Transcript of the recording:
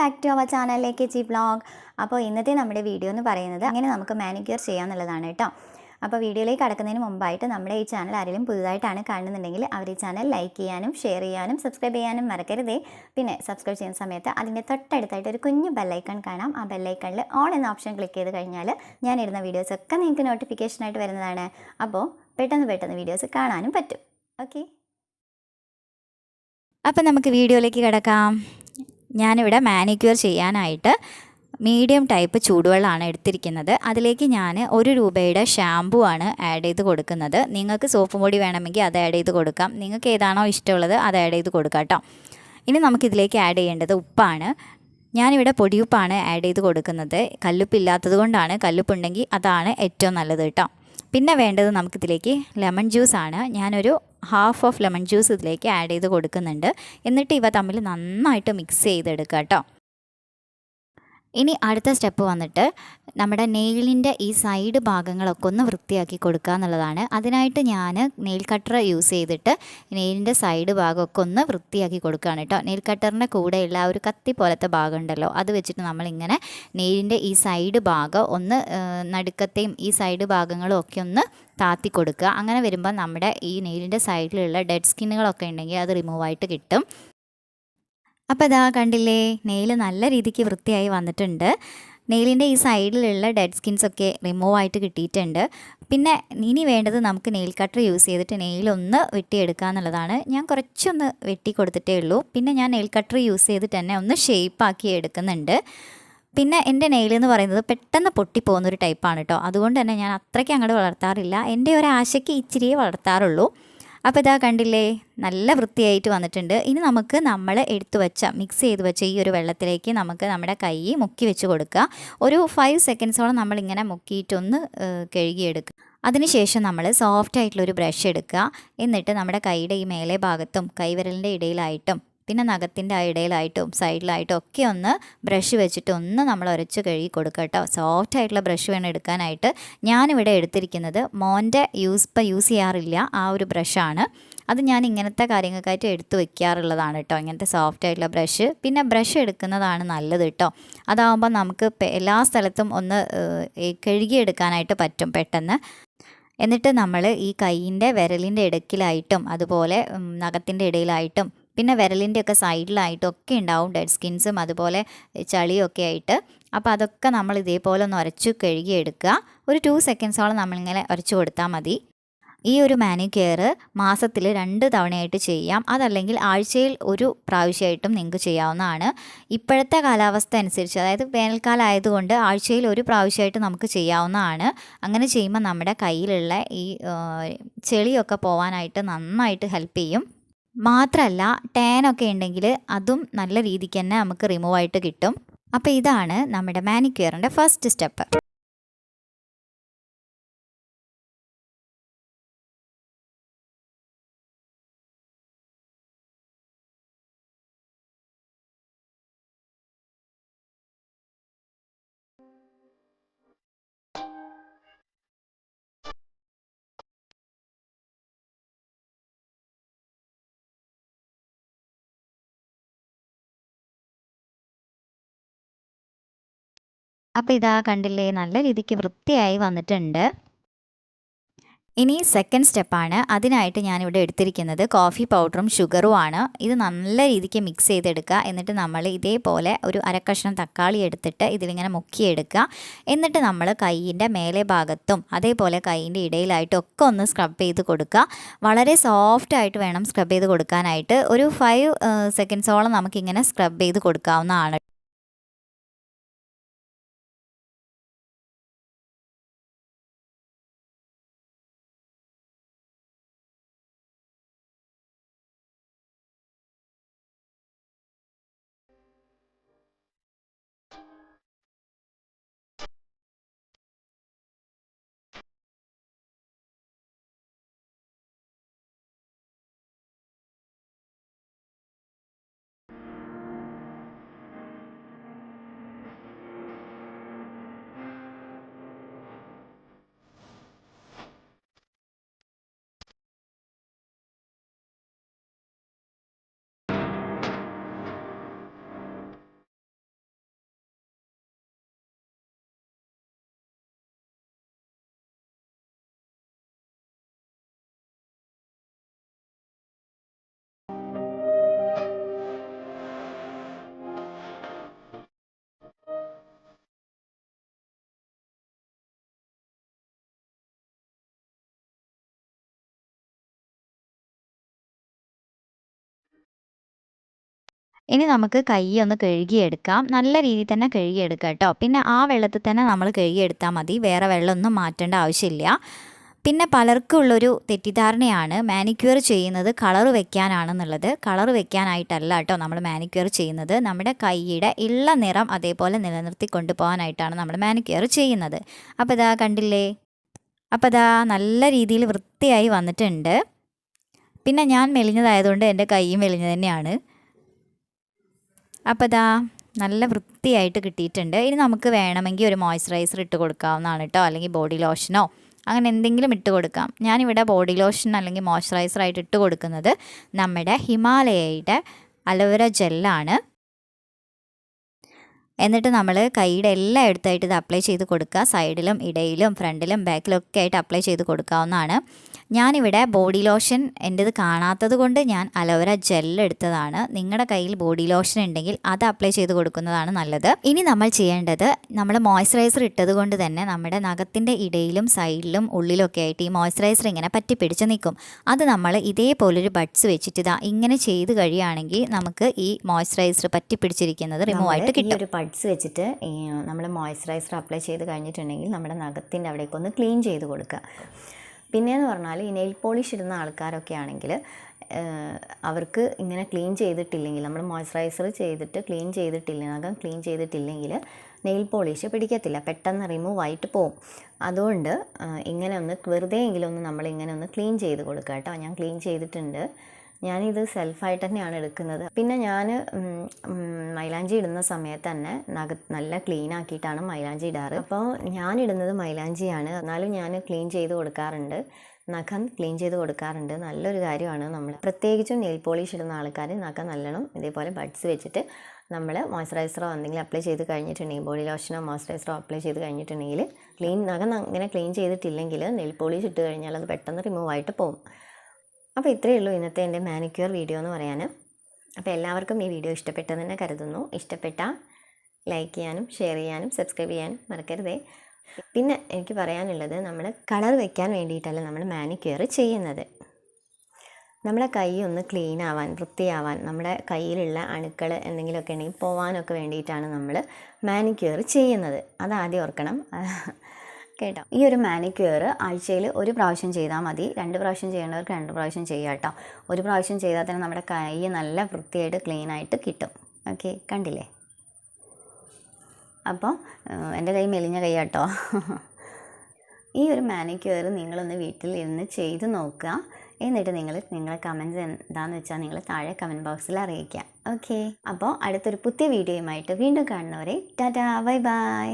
Back to our ചാനലിലേക്ക് G blog അപ്പോൾ ഇന്നത്തെ നമ്മുടെ വീഡിയോ എന്ന് പറയുന്നത് അങ്ങനെ നമുക്ക് മാനിക്യൂർ ചെയ്യാമെന്നുള്ളതാണ് കേട്ടോ. അപ്പോൾ വീഡിയോയിലേക്ക് കടക്കുന്നതിന് മുമ്പായിട്ട് നമ്മുടെ ഈ ചാനൽ ആരെങ്കിലും പുതുതായിട്ടാണ് കാണുന്നുണ്ടെങ്കിൽ അവർ ഈ ചാനൽ ലൈക്ക് ചെയ്യാനും ഷെയർ ചെയ്യാനും സബ്സ്ക്രൈബ് ചെയ്യാനും മറക്കരുതേ. പിന്നെ സബ്സ്ക്രൈബ് ചെയ്യുന്ന സമയത്ത് അതിന്റെ തൊട്ടടുത്തായിട്ട് ഒരു കുഞ്ഞു ബെല്ലൈക്കൺ കാണാം. ആ ബെല്ലൈക്കണിൽ ഓൾ എന്ന ഓപ്ഷൻ ക്ലിക്ക് ചെയ്ത് കഴിഞ്ഞാൽ ഞാൻ ഇടുന്ന വീഡിയോസൊക്കെ നിങ്ങൾക്ക് നോട്ടിഫിക്കേഷനായിട്ട് വരുന്നതാണ്. അപ്പോൾ പെട്ടെന്ന് പെട്ടെന്ന് വീഡിയോസ് കാണാനും പറ്റും. ഓക്കെ അപ്പം നമുക്ക് വീഡിയോയിലേക്ക് കിടക്കാം. ഞാനിവിടെ മാനിക്യൂർ ചെയ്യാനായിട്ട് മീഡിയം ടൈപ്പ് ചൂടുവെള്ളമാണ് എടുത്തിരിക്കുന്നത്. അതിലേക്ക് ഞാൻ ഒരു രൂപയുടെ ഷാമ്പു ആണ് ആഡ് ചെയ്ത് കൊടുക്കുന്നത്. നിങ്ങൾക്ക് സോപ്പ് പൊടി വേണമെങ്കിൽ അത് ആഡ് ചെയ്ത് കൊടുക്കാം. നിങ്ങൾക്ക് ഏതാണോ ഇഷ്ടമുള്ളത് അത് ആഡ് ചെയ്ത് കൊടുക്കാം കേട്ടോ ഇനി നമുക്കിതിലേക്ക് ആഡ് ചെയ്യേണ്ടത് ഉപ്പാണ്. ഞാനിവിടെ പൊടിയുപ്പാണ് ആഡ് ചെയ്ത് കൊടുക്കുന്നത്. കല്ലുപ്പില്ലാത്തത് കൊണ്ടാണ്. കല്ലുപ്പുണ്ടെങ്കിൽ അതാണ് ഏറ്റവും നല്ലത് കേട്ടോ പിന്നെ വേണ്ടത് നമുക്കിതിലേക്ക് ലെമൺ ജ്യൂസാണ്. ഞാനൊരു ഹാഫ് ഓഫ് ലെമൺ ജ്യൂസ് ഇതിലേക്ക് ആഡ് ചെയ്ത് കൊടുക്കുന്നുണ്ട്. എന്നിട്ട് ഇവ തമ്മിൽ നന്നായിട്ട് മിക്സ് ചെയ്തെടുക്കുക കേട്ടോ ഇനി അടുത്ത സ്റ്റെപ്പ് വന്നിട്ട് നമ്മുടെ നെയിലിന്റെ ഈ സൈഡ് ഭാഗങ്ങളൊക്കെ ഒന്ന് വൃത്തിയാക്കി കൊടുക്കുക എന്നുള്ളതാണ്. അതിനായിട്ട് ഞാൻ നെയിൽ കട്ടർ യൂസ് ചെയ്തിട്ട് നെയിലിന്റെ സൈഡ് ഭാഗമൊക്കെ ഒന്ന് വൃത്തിയാക്കി കൊടുക്കുകയാണ് കേട്ടോ നെയിൽ കട്ടറിന്റെ കൂടെയുള്ള ആ ഒരു കത്തി പോലത്തെ ഭാഗം ഉണ്ടല്ലോ അത് വെച്ചിട്ട് നമ്മളിങ്ങനെ നെയിലിന്റെ ഈ സൈഡ് ഭാഗം ഒന്ന് നടുക്കത്തെയും ഈ സൈഡ് ഭാഗങ്ങളും ഒക്കെ ഒന്ന് താത്തി കൊടുക്കുക. അങ്ങനെ വരുമ്പോൾ നമ്മുടെ ഈ നെയിലിന്റെ സൈഡിലുള്ള ഡെഡ് സ്കിന്നുകളൊക്കെ ഉണ്ടെങ്കിൽ അത് റിമൂവായിട്ട് കിട്ടും. അപ്പോൾ ഇതാ കണ്ടില്ലേ നെയിൽ നല്ല രീതിക്ക് വൃത്തിയായി വന്നിട്ടുണ്ട്. നെയിലിന്റെ ഈ സൈഡിലുള്ള ഡെഡ് സ്കിൻസ് ഒക്കെ റിമൂവ് ആയിട്ട് കിട്ടിയിട്ടുണ്ട്. പിന്നെ ഇനി വേണ്ടത് നമുക്ക് നെയിൽ കട്ടർ യൂസ് ചെയ്തിട്ട് നെയിലൊന്ന് വെട്ടിയെടുക്കുക എന്നുള്ളതാണ്. ഞാൻ കുറച്ചൊന്ന് വെട്ടി കൊടുത്തിട്ടേ ഉള്ളൂ. പിന്നെ ഞാൻ നെയിൽ കട്ടർ യൂസ് ചെയ്തിട്ട് തന്നെ ഒന്ന് ഷേപ്പാക്കി എടുക്കുന്നുണ്ട്. പിന്നെ എന്റെ നെയിൽ എന്ന് പറയുന്നത് പെട്ടെന്ന് പൊട്ടിപ്പോകുന്ന ഒരു ടൈപ്പാണ് കേട്ടോ അതുകൊണ്ട് തന്നെ ഞാൻ അത്രയ്ക്ക് അങ്ങോട്ട് വളർത്താറില്ല. എന്റെ ഒരാശയ്ക്ക് ഇച്ചിരിയേ വളർത്താറുള്ളൂ. അപ്പോൾ ഇതാ കണ്ടില്ലേ നല്ല വൃത്തിയായിട്ട് വന്നിട്ടുണ്ട്. ഇനി നമുക്ക് നമ്മൾ എടുത്തു വെച്ച മിക്സ് ചെയ്ത് വെച്ച ഈ ഒരു വെള്ളത്തിലേക്ക് നമുക്ക് നമ്മുടെ കൈ മുക്കി വെച്ച് കൊടുക്കുക ഒരു ഫൈവ് സെക്കൻഡ്സോളം നമ്മളിങ്ങനെ മുക്കിയിട്ടൊന്ന് കഴുകിയെടുക്കുക അതിനുശേഷം നമ്മൾ സോഫ്റ്റ് ആയിട്ടുള്ളൊരു ബ്രഷ് എടുക്കുക. എന്നിട്ട് നമ്മുടെ കൈയുടെ ഈ മേലെ ഭാഗത്തും കൈവിരലിന്റെ ഇടയിലായിട്ടും പിന്നെ നഖത്തിന്റെ ഇടയിലായിട്ടും സൈഡിലായിട്ടും ഒക്കെ ഒന്ന് ബ്രഷ് വെച്ചിട്ട് ഒന്ന് നമ്മൾ ഉരച്ച് കഴുകി കൊടുക്കുക കേട്ടോ. സോഫ്റ്റ് ആയിട്ടുള്ള ബ്രഷ് വേണം എടുക്കാനായിട്ട്. ഞാനിവിടെ എടുത്തിരിക്കുന്നത് മോന്റെ യൂസ് ഇപ്പം യൂസ് ചെയ്യാറില്ല. ആ ഒരു ബ്രഷാണ് അത് ഞാൻ ഇങ്ങനത്തെ കാര്യങ്ങൾക്കായിട്ട് എടുത്തു വെക്കാറുള്ളതാണ് കേട്ടോ. ഇങ്ങനത്തെ സോഫ്റ്റ് ആയിട്ടുള്ള ബ്രഷ്. പിന്നെ ബ്രഷ് എടുക്കുന്നതാണ് നല്ലത് കേട്ടോ. അതാവുമ്പോൾ നമുക്ക് എല്ലാ സ്ഥലത്തും ഒന്ന് കഴുകിയെടുക്കാനായിട്ട് പറ്റും പെട്ടെന്ന്. എന്നിട്ട് നമ്മൾ ഈ കൈയിന്റെ വിരലിന്റെ ഇടയ്ക്കിലായിട്ടും അതുപോലെ നഖത്തിന്റെ ഇടയിലായിട്ടും പിന്നെ വിരലിന്റെ ഒക്കെ സൈഡിലായിട്ടൊക്കെ ഉണ്ടാവും ഡെഡ് സ്കിൻസും അതുപോലെ ചളിയൊക്കെ ആയിട്ട്. അപ്പോൾ അതൊക്കെ നമ്മൾ ഇതേപോലെ ഒന്ന് ഉരച്ച് കഴുകിയെടുക്കുക. ഒരു ടു സെക്കൻഡ്സോളം നമ്മളിങ്ങനെ ഉരച്ച് കൊടുത്താൽ മതി. ഈ ഒരു മാനിക്യൂർ മാസത്തിൽ രണ്ട് തവണയായിട്ട് ചെയ്യാം. അതല്ലെങ്കിൽ ആഴ്ചയിൽ ഒരു പ്രാവശ്യമായിട്ടും നിങ്ങൾക്ക് ചെയ്യാവുന്നതാണ്. ഇപ്പോഴത്തെ കാലാവസ്ഥ അനുസരിച്ച് അതായത് വേനൽക്കാലം ആയതുകൊണ്ട് ആഴ്ചയിൽ ഒരു പ്രാവശ്യമായിട്ട് നമുക്ക് ചെയ്യാവുന്നതാണ്. അങ്ങനെ ചെയ്യുമ്പോൾ നമ്മുടെ കയ്യിലുള്ള ഈ ചെളിയൊക്കെ പോവാനായിട്ട് നന്നായിട്ട് ഹെൽപ്പ് ചെയ്യും. മാത്രമല്ല ടാനൊക്കെ ഉണ്ടെങ്കിൽ അതും നല്ല രീതിക്ക് തന്നെ നമുക്ക് റിമൂവ് ആയിട്ട് കിട്ടും. അപ്പോൾ ഇതാണ് നമ്മുടെ മാനിക്യൂറിന്റെ ഫസ്റ്റ് സ്റ്റെപ്പ് അപ്പോൾ ഇതാ കണ്ടില്ലേ നല്ല രീതിക്ക് വൃത്തിയായി വന്നിട്ടുണ്ട്. ഇനി സെക്കൻഡ് സ്റ്റെപ്പാണ് അതിനായിട്ട് ഞാനിവിടെ എടുത്തിരിക്കുന്നത് കോഫി പൗഡറും ഷുഗറും ആണ്. ഇത് നല്ല രീതിക്ക് മിക്സ് ചെയ്തെടുക്കുക. എന്നിട്ട് നമ്മൾ ഇതേപോലെ ഒരു അരക്കഷ്ണം തക്കാളി എടുത്തിട്ട് ഇതിലിങ്ങനെ മുക്കിയെടുക്കുക. എന്നിട്ട് നമ്മൾ കൈയിന്റെ മേലെ ഭാഗത്തും അതേപോലെ കൈയിന്റെ ഇടയിലായിട്ടും ഒക്കെ ഒന്ന് സ്ക്രബ് ചെയ്ത് കൊടുക്കുക. വളരെ സോഫ്റ്റ് ആയിട്ട് വേണം സ്ക്രബ് ചെയ്ത് കൊടുക്കാനായിട്ട്. ഒരു ഫൈവ് സെക്കൻഡ്സോളം നമുക്കിങ്ങനെ സ്ക്രബ് ചെയ്ത് കൊടുക്കാവുന്നതാണ്. ഇനി നമുക്ക് കൈ ഒന്ന് കഴുകിയെടുക്കാം. നല്ല രീതിയിൽ തന്നെ കഴുകിയെടുക്കാം കേട്ടോ. പിന്നെ ആ വെള്ളത്തിൽ തന്നെ നമ്മൾ കഴുകിയെടുത്താൽ മതി. വേറെ വെള്ളമൊന്നും മാറ്റേണ്ട ആവശ്യമില്ല. പിന്നെ പലർക്കും ഉള്ളൊരു തെറ്റിദ്ധാരണയാണ് മാനിക്യൂർ ചെയ്യുന്നത് കളർ വെക്കാനാണെന്നുള്ളത്. കളർ വെക്കാനായിട്ടല്ല കേട്ടോ നമ്മൾ മാനിക്യൂർ ചെയ്യുന്നത്. നമ്മുടെ കൈയുടെ ഇള്ള നിറം അതേപോലെ നിലനിർത്തി കൊണ്ടുപോകാനായിട്ടാണ് നമ്മൾ മാനിക്യൂർ ചെയ്യുന്നത്. അപ്പോൾ ഇതാ കണ്ടില്ലേ? അപ്പോൾ ഇതാ നല്ല രീതിയിൽ വൃത്തിയായി വന്നിട്ടുണ്ട്. പിന്നെ ഞാൻ മെലിഞ്ഞതായതുകൊണ്ട് എന്റെ കൈയും മെലിഞ്ഞു തന്നെയാണ്. അപ്പോൾ ഇതാ നല്ല വൃത്തിയായിട്ട് കിട്ടിയിട്ടുണ്ട്. ഇനി നമുക്ക് വേണമെങ്കിൽ ഒരു മോയ്സ്ചറൈസർ ഇട്ട് കൊടുക്കാവുന്നതാണ് കേട്ടോ അല്ലെങ്കിൽ ബോഡി ലോഷനോ അങ്ങനെ എന്തെങ്കിലും ഇട്ട് കൊടുക്കാം. ഞാനിവിടെ ബോഡി ലോഷൻ അല്ലെങ്കിൽ മോയ്സ്ചറൈസർ ആയിട്ട് ഇട്ട് കൊടുക്കുന്നത് നമ്മുടെ ഹിമാലയയുടെ അലോവേര ജെല്ലാണ്. എന്നിട്ട് നമ്മൾ കൈയുടെ എല്ലാ ഇടത്തായിട്ട് ഇത് അപ്ലൈ ചെയ്ത് കൊടുക്കുക. സൈഡിലും ഇടയിലും ഫ്രണ്ടിലും ബാക്കിലും ഒക്കെ ആയിട്ട് അപ്ലൈ ചെയ്ത് കൊടുക്കാവുന്നതാണ്. ഞാനിവിടെ ബോഡി ലോഷൻ എന്റെത് കാണാത്തത് കൊണ്ട് ഞാൻ അലോവേര ജെൽ എടുത്തതാണ്. നിങ്ങളുടെ കയ്യിൽ ബോഡി ലോഷൻ ഉണ്ടെങ്കിൽ അത് അപ്ലൈ ചെയ്ത് കൊടുക്കുന്നതാണ് നല്ലത്. ഇനി നമ്മൾ ചെയ്യേണ്ടത് നമ്മൾ മോയ്സ്ചറൈസർ ഇട്ടത് കൊണ്ട് തന്നെ നമ്മുടെ നഖത്തിന്റെ ഇടയിലും സൈഡിലും ഉള്ളിലൊക്കെ ആയിട്ട് ഈ മോയ്സ്ചറൈസർ ഇങ്ങനെ പറ്റി പിടിച്ച് നിൽക്കും. അത് നമ്മൾ ഇതേപോലൊരു ബഡ്സ് വെച്ചിട്ട് ഇതാ ഇങ്ങനെ ചെയ്ത് കഴിയുകയാണെങ്കിൽ നമുക്ക് ഈ മോയ്സ്ചറൈസർ പറ്റി പിടിച്ചിരിക്കുന്നത് റിമൂവ് ആയിട്ട് കിട്ടും. ഒരു ബഡ്സ് വെച്ചിട്ട് നമ്മൾ മോയ്സ്ചറൈസർ അപ്ലൈ ചെയ്ത് കഴിഞ്ഞിട്ടുണ്ടെങ്കിൽ നമ്മുടെ നഖത്തിന്റെ അവിടേക്കൊന്ന് ക്ലീൻ ചെയ്ത് കൊടുക്കുക. പിന്നെയെന്ന് പറഞ്ഞാൽ ഈ നെയിൽ പോളിഷ് ഇടുന്ന ആൾക്കാരൊക്കെ ആണെങ്കിൽ അവർക്ക് ഇങ്ങനെ ക്ലീൻ ചെയ്തിട്ടില്ലെങ്കിൽ നമ്മൾ മോയ്സ്ചറൈസർ ചെയ്തിട്ട് ക്ലീൻ ചെയ്തിട്ടില്ലെങ്കിൽ ക്ലീൻ ചെയ്തിട്ടില്ലെങ്കിൽ നെയിൽ പോളിഷ് പിടിക്കത്തില്ല. പെട്ടെന്ന് റിമൂവ് ആയിട്ട് പോവും. അതുകൊണ്ട് ഇങ്ങനെ ഒന്ന് വെറുതെ ഒന്ന് നമ്മൾ ഇങ്ങനെ ഒന്ന് ക്ലീൻ ചെയ്ത് കൊടുക്കുക കേട്ടോ ഞാൻ ക്ലീൻ ചെയ്തിട്ടുണ്ട്. ഞാനിത് സെൽഫായിട്ട് തന്നെയാണ് എടുക്കുന്നത്. പിന്നെ ഞാൻ മൈലാഞ്ചി ഇടുന്ന സമയത്ത് തന്നെ നല്ല ക്ലീൻ ആക്കിയിട്ടാണ് മൈലാഞ്ചി ഇടാറ്. അപ്പോൾ ഞാൻ ഇടുന്നത് മൈലാഞ്ചിയാണ്. എന്നാലും ഞാൻ ക്ലീൻ ചെയ്ത് കൊടുക്കാറുണ്ട്. നഖം ക്ലീൻ ചെയ്ത് കൊടുക്കാറുണ്ട്. നല്ലൊരു കാര്യമാണ് നമ്മൾ പ്രത്യേകിച്ചും നെയിൽ പോളിഷ് ഇടുന്ന ആൾക്കാർ നഖം നല്ലോണം ഇതേപോലെ ബഡ്സ് വെച്ചിട്ട് നമ്മൾ മോയ്സ്ചറൈസറോ എന്തെങ്കിലും അപ്ലൈ ചെയ്ത് കഴിഞ്ഞിട്ടുണ്ടെങ്കിൽ ബോഡി ലോഷനോ മോയ്സ്ചറൈസറോ അപ്ലൈ ചെയ്ത് കഴിഞ്ഞിട്ടുണ്ടെങ്കിൽ ക്ലീൻ നഖം അങ്ങനെ ക്ലീൻ ചെയ്തിട്ടില്ലെങ്കിൽ നെയിൽ പോളിഷ് ഇട്ട് കഴിഞ്ഞാൽ അത് പെട്ടെന്ന് റിമൂവ് ആയിട്ട് പോകും. അപ്പോൾ ഇത്രയേ ഉള്ളൂ ഇന്നത്തെ എന്റെ മാനിക്യൂർ വീഡിയോ എന്ന് പറയാൻ അപ്പോൾ എല്ലാവർക്കും ഈ വീഡിയോ ഇഷ്ടപ്പെട്ടെന്ന് തന്നെ കരുതുന്നു. ഇഷ്ടപ്പെട്ട ലൈക്ക് ചെയ്യാനും ഷെയർ ചെയ്യാനും സബ്സ്ക്രൈബ് ചെയ്യാനും മറക്കരുതേ. പിന്നെ എനിക്ക് പറയാനുള്ളത് നമ്മൾ കളർ വെക്കാൻ വേണ്ടിയിട്ടല്ല നമ്മൾ മാനിക്യൂർ ചെയ്യുന്നത്. നമ്മളെ കൈ ഒന്ന് ക്ലീൻ ആവാൻ വൃത്തിയാവാൻ നമ്മുടെ കയ്യിലുള്ള അണുക്കൾ എന്തെങ്കിലുമൊക്കെ ഉണ്ടെങ്കിൽ പോവാനൊക്കെ വേണ്ടിയിട്ടാണ് നമ്മൾ മാനിക്യൂർ ചെയ്യുന്നത്. അതാദ്യം ഓർക്കണം. കേട്ടോ. ഈ ഒരു മാനിക്യൂർ ആഴ്ചയിൽ ഒരു പ്രാവശ്യം ചെയ്താൽ മതി. രണ്ട് പ്രാവശ്യം ചെയ്യേണ്ടവർക്ക് രണ്ട് പ്രാവശ്യം ചെയ്യാം കേട്ടോ. ഒരു പ്രാവശ്യം ചെയ്താൽ തന്നെ നമ്മുടെ കൈ നല്ല വൃത്തിയായിട്ട് ക്ലീൻ ആയിട്ട് കിട്ടും. ഓക്കെ കണ്ടില്ലേ? അപ്പോൾ എന്റെ കൈ മെലിഞ്ഞ കൈ കേട്ടോ. ഈ ഒരു മാനിക്യൂർ നിങ്ങളൊന്ന് വീട്ടിൽ ഇരുന്ന് ചെയ്ത് നോക്കുക. എന്നിട്ട് നിങ്ങൾ നിങ്ങളെ കമൻസ് എന്താണെന്ന് വെച്ചാൽ നിങ്ങൾ താഴെ കമന്റ് ബോക്സിൽ അറിയിക്കുക. ഓക്കെ അപ്പോൾ അടുത്തൊരു പുതിയ വീഡിയോയുമായിട്ട് വീണ്ടും കാണുന്നവരെ ടാറ്റാ ബൈ ബൈ.